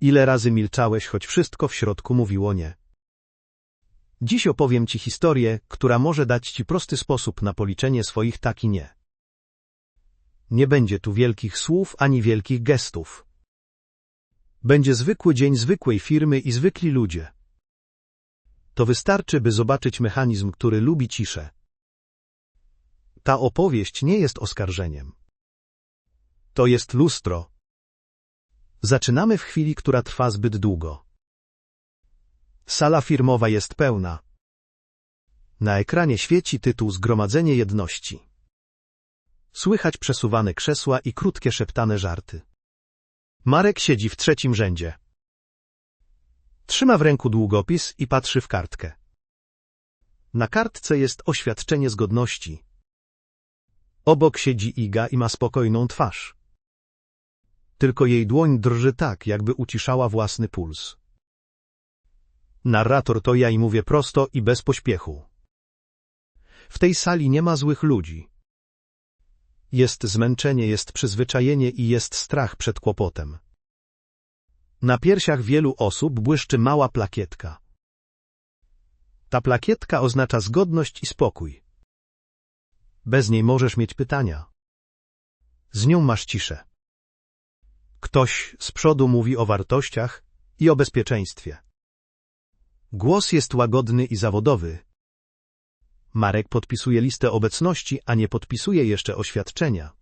Ile razy milczałeś, choć wszystko w środku mówiło nie. Dziś opowiem ci historię, która może dać ci prosty sposób na policzenie swoich tak i nie. Nie będzie tu wielkich słów ani wielkich gestów. Będzie zwykły dzień zwykłej firmy i zwykli ludzie. To wystarczy, by zobaczyć mechanizm, który lubi ciszę. Ta opowieść nie jest oskarżeniem. To jest lustro. Zaczynamy w chwili, która trwa zbyt długo. Sala firmowa jest pełna. Na ekranie świeci tytuł Zgromadzenie Jedności. Słychać przesuwane krzesła i krótkie szeptane żarty. Marek siedzi w trzecim rzędzie. Trzyma w ręku długopis i patrzy w kartkę. Na kartce jest oświadczenie zgodności. Obok siedzi Iga i ma spokojną twarz. Tylko jej dłoń drży tak, jakby uciszała własny puls. Narrator to ja i mówię prosto i bez pośpiechu. W tej sali nie ma złych ludzi. Jest zmęczenie, jest przyzwyczajenie i jest strach przed kłopotem. Na piersiach wielu osób błyszczy mała plakietka. Ta plakietka oznacza zgodność i spokój. Bez niej możesz mieć pytania. Z nią masz ciszę. Ktoś z przodu mówi o wartościach i o bezpieczeństwie. Głos jest łagodny i zawodowy. Marek podpisuje listę obecności, a nie podpisuje jeszcze oświadczenia.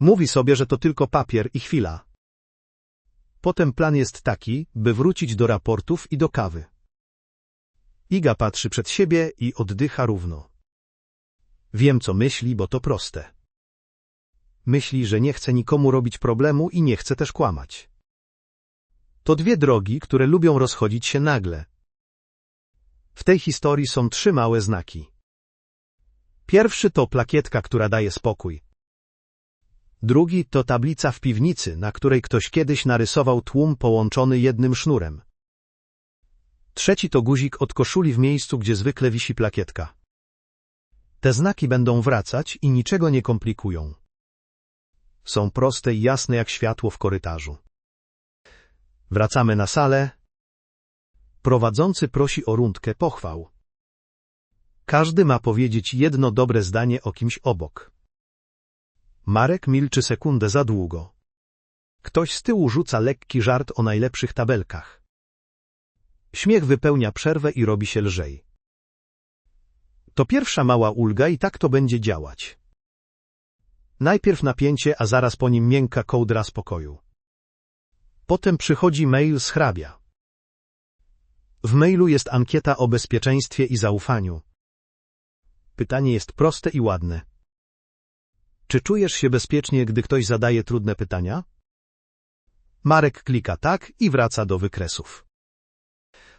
Mówi sobie, że to tylko papier i chwila. Potem plan jest taki, by wrócić do raportów i do kawy. Iga patrzy przed siebie i oddycha równo. Wiem, co myśli, bo to proste. Myśli, że nie chce nikomu robić problemu i nie chce też kłamać. To dwie drogi, które lubią rozchodzić się nagle. W tej historii są trzy małe znaki. Pierwszy to plakietka, która daje spokój. Drugi to tablica w piwnicy, na której ktoś kiedyś narysował tłum połączony jednym sznurem. Trzeci to guzik od koszuli w miejscu, gdzie zwykle wisi plakietka. Te znaki będą wracać i niczego nie komplikują. Są proste i jasne jak światło w korytarzu. Wracamy na salę. Prowadzący prosi o rundkę pochwał. Każdy ma powiedzieć jedno dobre zdanie o kimś obok. Marek milczy sekundę za długo. Ktoś z tyłu rzuca lekki żart o najlepszych tabelkach. Śmiech wypełnia przerwę i robi się lżej. To pierwsza mała ulga i tak to będzie działać. Najpierw napięcie, a zaraz po nim miękka kołdra spokoju. Potem przychodzi mail z hrabia. W mailu jest ankieta o bezpieczeństwie i zaufaniu. Pytanie jest proste i ładne. Czy czujesz się bezpiecznie, gdy ktoś zadaje trudne pytania? Marek klika tak i wraca do wykresów.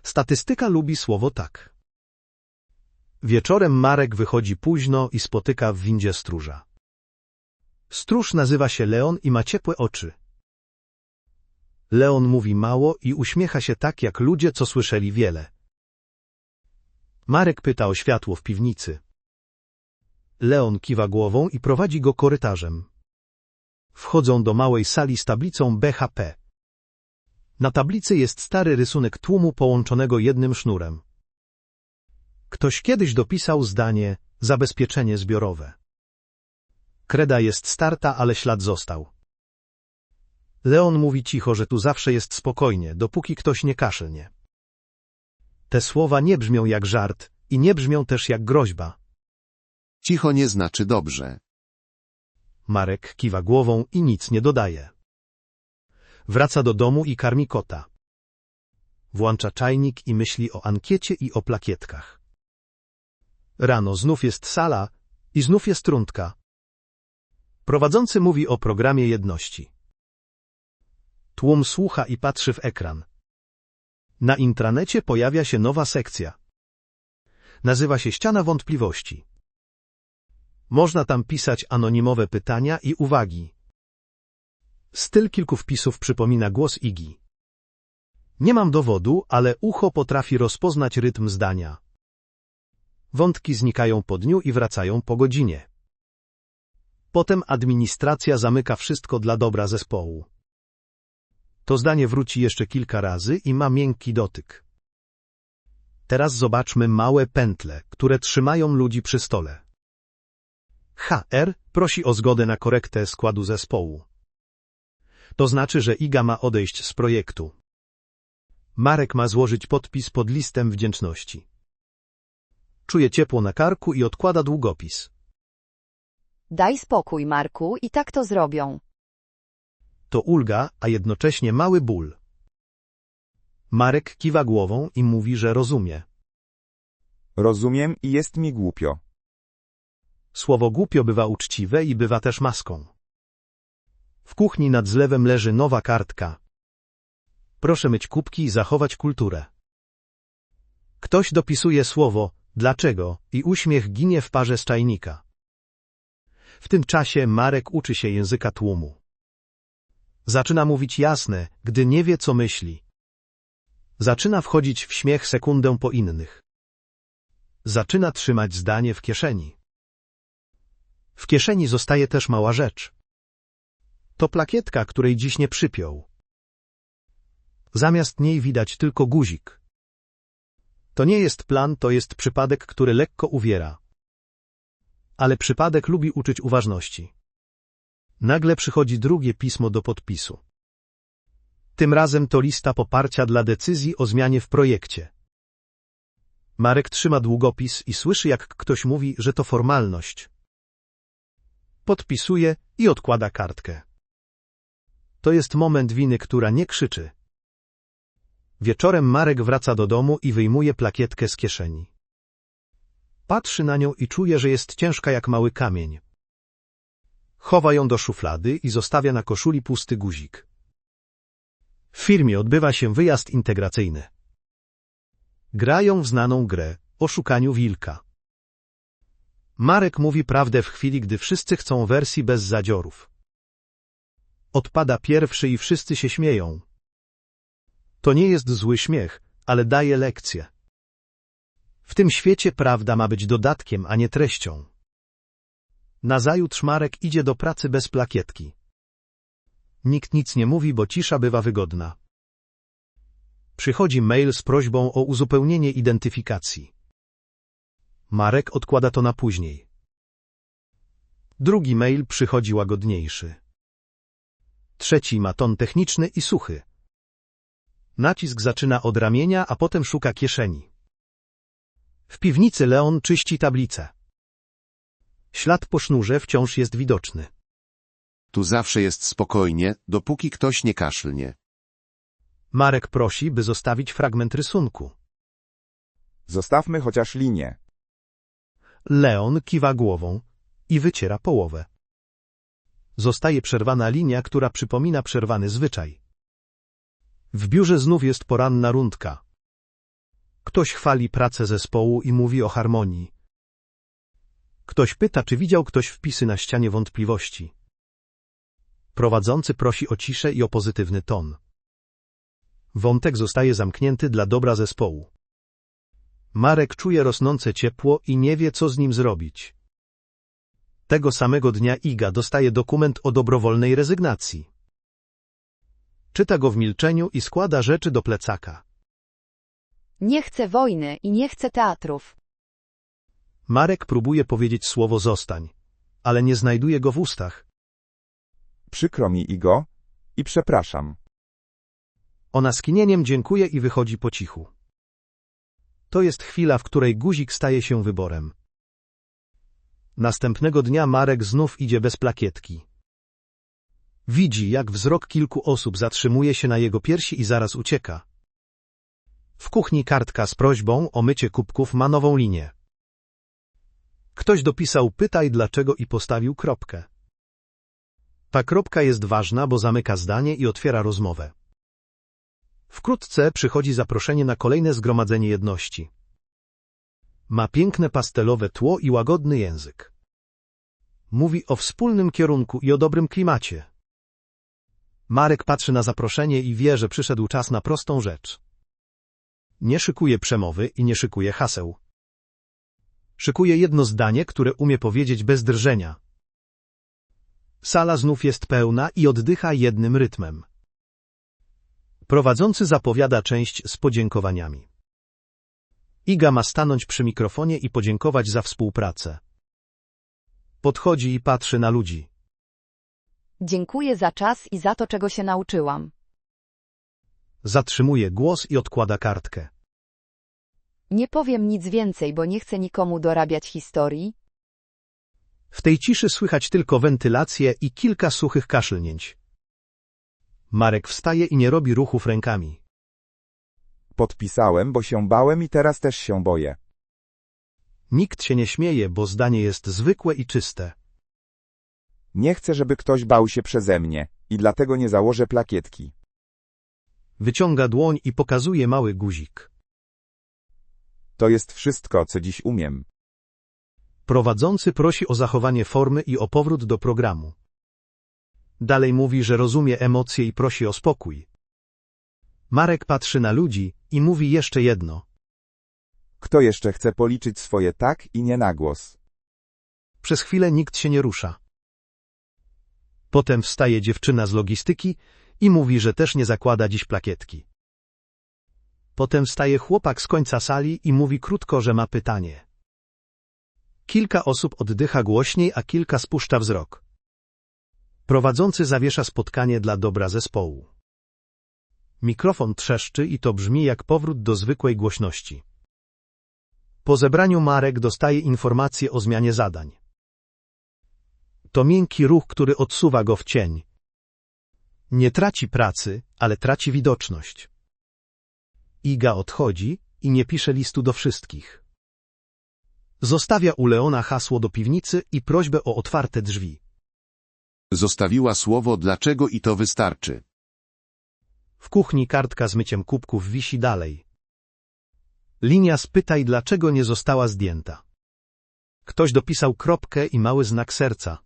Statystyka lubi słowo tak. Wieczorem Marek wychodzi późno i spotyka w windzie stróża. Stróż nazywa się Leon i ma ciepłe oczy. Leon mówi mało i uśmiecha się tak, jak ludzie, co słyszeli wiele. Marek pyta o światło w piwnicy. Leon kiwa głową i prowadzi go korytarzem. Wchodzą do małej sali z tablicą BHP. Na tablicy jest stary rysunek tłumu połączonego jednym sznurem. Ktoś kiedyś dopisał zdanie zabezpieczenie zbiorowe. Kreda jest starta, ale ślad został. Leon mówi cicho, że tu zawsze jest spokojnie, dopóki ktoś nie kaszlnie. Te słowa nie brzmią jak żart i nie brzmią też jak groźba. Cicho nie znaczy dobrze. Marek kiwa głową i nic nie dodaje. Wraca do domu i karmi kota. Włącza czajnik i myśli o ankiecie i o plakietkach. Rano znów jest sala i znów jest truntka. Prowadzący mówi o programie jedności. Tłum słucha i patrzy w ekran. Na intranecie pojawia się nowa sekcja. Nazywa się Ściana Wątpliwości. Można tam pisać anonimowe pytania i uwagi. Styl kilku wpisów przypomina głos Igi. Nie mam dowodu, ale ucho potrafi rozpoznać rytm zdania. Wątki znikają po dniu i wracają po godzinie. Potem administracja zamyka wszystko dla dobra zespołu. To zdanie wróci jeszcze kilka razy i ma miękki dotyk. Teraz zobaczmy małe pętle, które trzymają ludzi przy stole. HR prosi o zgodę na korektę składu zespołu. To znaczy, że Iga ma odejść z projektu. Marek ma złożyć podpis pod listem wdzięczności. Czuje ciepło na karku i odkłada długopis. Daj spokój, Marku, i tak to zrobią. To ulga, a jednocześnie mały ból. Marek kiwa głową i mówi, że rozumie. Rozumiem i jest mi głupio. Słowo głupio bywa uczciwe i bywa też maską. W kuchni nad zlewem leży nowa kartka. Proszę myć kubki i zachować kulturę. Ktoś dopisuje słowo dlaczego i uśmiech ginie w parze z czajnika. W tym czasie Marek uczy się języka tłumu. Zaczyna mówić jasne, gdy nie wie, co myśli. Zaczyna wchodzić w śmiech sekundę po innych. Zaczyna trzymać zdanie w kieszeni. W kieszeni zostaje też mała rzecz. To plakietka, której dziś nie przypiął. Zamiast niej widać tylko guzik. To nie jest plan, to jest przypadek, który lekko uwiera. Ale przypadek lubi uczyć uważności. Nagle przychodzi drugie pismo do podpisu. Tym razem to lista poparcia dla decyzji o zmianie w projekcie. Marek trzyma długopis i słyszy, jak ktoś mówi, że to formalność. Podpisuje i odkłada kartkę. To jest moment winy, która nie krzyczy. Wieczorem Marek wraca do domu i wyjmuje plakietkę z kieszeni. Patrzy na nią i czuje, że jest ciężka jak mały kamień. Chowa ją do szuflady i zostawia na koszuli pusty guzik. W firmie odbywa się wyjazd integracyjny. Grają w znaną grę o szukaniu wilka. Marek mówi prawdę w chwili, gdy wszyscy chcą wersji bez zadziorów. Odpada pierwszy i wszyscy się śmieją. To nie jest zły śmiech, ale daje lekcję. W tym świecie prawda ma być dodatkiem, a nie treścią. Nazajutrz Marek idzie do pracy bez plakietki. Nikt nic nie mówi, bo cisza bywa wygodna. Przychodzi mail z prośbą o uzupełnienie identyfikacji. Marek odkłada to na później. Drugi mail przychodzi łagodniejszy. Trzeci ma ton techniczny i suchy. Nacisk zaczyna od ramienia, a potem szuka kieszeni. W piwnicy Leon czyści tablicę. Ślad po sznurze wciąż jest widoczny. Tu zawsze jest spokojnie, dopóki ktoś nie kaszlnie. Marek prosi, by zostawić fragment rysunku. Zostawmy chociaż linię. Leon kiwa głową i wyciera połowę. Zostaje przerwana linia, która przypomina przerwany zwyczaj. W biurze znów jest poranna rundka. Ktoś chwali pracę zespołu i mówi o harmonii. Ktoś pyta, czy widział ktoś wpisy na ścianie wątpliwości. Prowadzący prosi o ciszę i o pozytywny ton. Wątek zostaje zamknięty dla dobra zespołu. Marek czuje rosnące ciepło i nie wie, co z nim zrobić. Tego samego dnia Iga dostaje dokument o dobrowolnej rezygnacji. Czyta go w milczeniu i składa rzeczy do plecaka. Nie chcę wojny i nie chcę teatrów. Marek próbuje powiedzieć słowo zostań, ale nie znajduje go w ustach. Przykro mi, Igo, i przepraszam. Ona skinieniem dziękuje i wychodzi po cichu. To jest chwila, w której guzik staje się wyborem. Następnego dnia Marek znów idzie bez plakietki. Widzi, jak wzrok kilku osób zatrzymuje się na jego piersi i zaraz ucieka. W kuchni kartka z prośbą o mycie kubków ma nową linię. Ktoś dopisał pytaj dlaczego i postawił kropkę. Ta kropka jest ważna, bo zamyka zdanie i otwiera rozmowę. Wkrótce przychodzi zaproszenie na kolejne zgromadzenie jedności. Ma piękne pastelowe tło i łagodny język. Mówi o wspólnym kierunku i o dobrym klimacie. Marek patrzy na zaproszenie i wie, że przyszedł czas na prostą rzecz. Nie szykuje przemowy i nie szykuje haseł. Szykuje jedno zdanie, które umie powiedzieć bez drżenia. Sala znów jest pełna i oddycha jednym rytmem. Prowadzący zapowiada część z podziękowaniami. Iga ma stanąć przy mikrofonie i podziękować za współpracę. Podchodzi i patrzy na ludzi. Dziękuję za czas i za to, czego się nauczyłam. Zatrzymuje głos i odkłada kartkę. Nie powiem nic więcej, bo nie chcę nikomu dorabiać historii. W tej ciszy słychać tylko wentylację i kilka suchych kaszlnięć. Marek wstaje i nie robi ruchów rękami. Podpisałem, bo się bałem i teraz też się boję. Nikt się nie śmieje, bo zdanie jest zwykłe i czyste. Nie chcę, żeby ktoś bał się przeze mnie i dlatego nie założę plakietki. Wyciąga dłoń i pokazuje mały guzik. To jest wszystko, co dziś umiem. Prowadzący prosi o zachowanie formy i o powrót do programu. Dalej mówi, że rozumie emocje i prosi o spokój. Marek patrzy na ludzi i mówi jeszcze jedno. Kto jeszcze chce policzyć swoje tak i nie na głos? Przez chwilę nikt się nie rusza. Potem wstaje dziewczyna z logistyki i mówi, że też nie zakłada dziś plakietki. Potem wstaje chłopak z końca sali i mówi krótko, że ma pytanie. Kilka osób oddycha głośniej, a kilka spuszcza wzrok. Prowadzący zawiesza spotkanie dla dobra zespołu. Mikrofon trzeszczy i to brzmi jak powrót do zwykłej głośności. Po zebraniu Marek dostaje informację o zmianie zadań. To miękki ruch, który odsuwa go w cień. Nie traci pracy, ale traci widoczność. Iga odchodzi i nie pisze listu do wszystkich. Zostawia u Leona hasło do piwnicy i prośbę o otwarte drzwi. Zostawiła słowo dlaczego i to wystarczy. W kuchni kartka z myciem kubków wisi dalej. Linia spytaj, dlaczego nie została zdjęta. Ktoś dopisał kropkę i mały znak serca.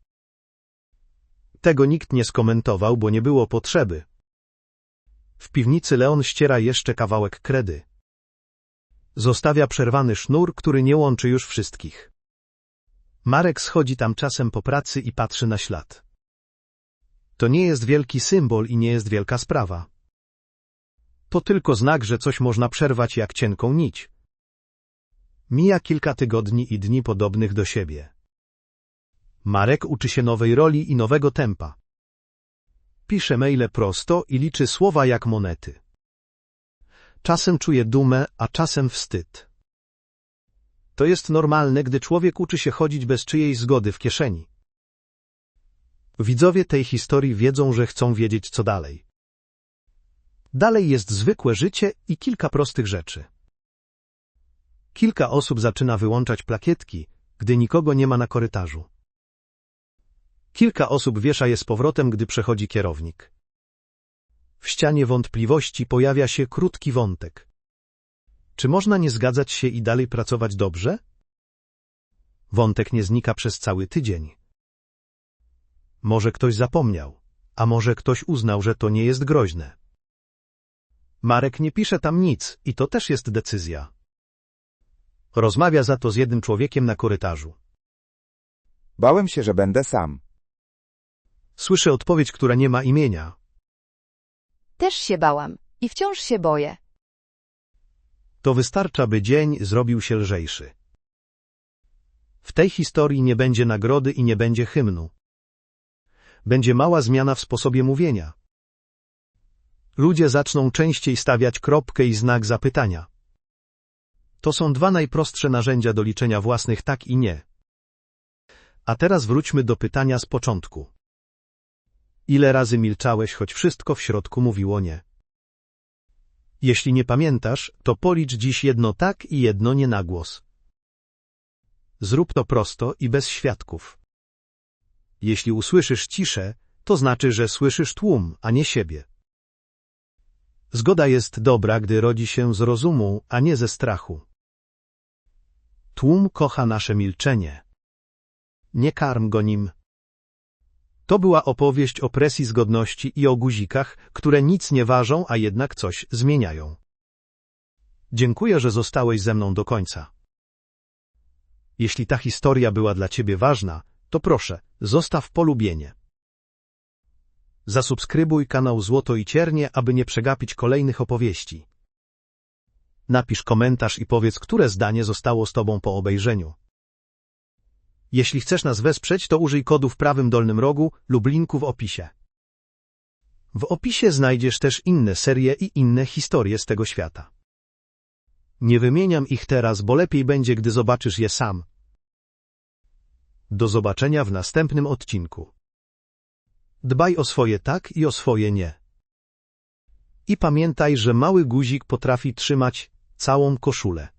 Tego nikt nie skomentował, bo nie było potrzeby. W piwnicy Leon ściera jeszcze kawałek kredy. Zostawia przerwany sznur, który nie łączy już wszystkich. Marek schodzi tam czasem po pracy i patrzy na ślad. To nie jest wielki symbol i nie jest wielka sprawa. To tylko znak, że coś można przerwać jak cienką nić. Mija kilka tygodni i dni podobnych do siebie. Marek uczy się nowej roli i nowego tempa. Pisze maile prosto i liczy słowa jak monety. Czasem czuje dumę, a czasem wstyd. To jest normalne, gdy człowiek uczy się chodzić bez czyjejś zgody w kieszeni. Widzowie tej historii wiedzą, że chcą wiedzieć, co dalej. Dalej jest zwykłe życie i kilka prostych rzeczy. Kilka osób zaczyna wyłączać plakietki, gdy nikogo nie ma na korytarzu. Kilka osób wiesza je z powrotem, gdy przechodzi kierownik. W ścianie wątpliwości pojawia się krótki wątek. Czy można nie zgadzać się i dalej pracować dobrze? Wątek nie znika przez cały tydzień. Może ktoś zapomniał, a może ktoś uznał, że to nie jest groźne. Marek nie pisze tam nic i to też jest decyzja. Rozmawia za to z jednym człowiekiem na korytarzu. Bałem się, że będę sam. Słyszę odpowiedź, która nie ma imienia. Też się bałam i wciąż się boję. To wystarcza, by dzień zrobił się lżejszy. W tej historii nie będzie nagrody i nie będzie hymnu. Będzie mała zmiana w sposobie mówienia. Ludzie zaczną częściej stawiać kropkę i znak zapytania. To są dwa najprostsze narzędzia do liczenia własnych tak i nie. A teraz wróćmy do pytania z początku. Ile razy milczałeś, choć wszystko w środku mówiło nie? Jeśli nie pamiętasz, to policz dziś jedno tak i jedno nie na głos. Zrób to prosto i bez świadków. Jeśli usłyszysz ciszę, to znaczy, że słyszysz tłum, a nie siebie. Zgoda jest dobra, gdy rodzi się z rozumu, a nie ze strachu. Tłum kocha nasze milczenie. Nie karm go nim. To była opowieść o presji zgodności i o guzikach, które nic nie ważą, a jednak coś zmieniają. Dziękuję, że zostałeś ze mną do końca. Jeśli ta historia była dla ciebie ważna, to proszę, zostaw polubienie. Zasubskrybuj kanał Złoto i Ciernie, aby nie przegapić kolejnych opowieści. Napisz komentarz i powiedz, które zdanie zostało z Tobą po obejrzeniu. Jeśli chcesz nas wesprzeć, to użyj kodu w prawym dolnym rogu lub linku w opisie. W opisie znajdziesz też inne serie i inne historie z tego świata. Nie wymieniam ich teraz, bo lepiej będzie, gdy zobaczysz je sam. Do zobaczenia w następnym odcinku. Dbaj o swoje tak i o swoje nie. I pamiętaj, że mały guzik potrafi trzymać całą koszulę.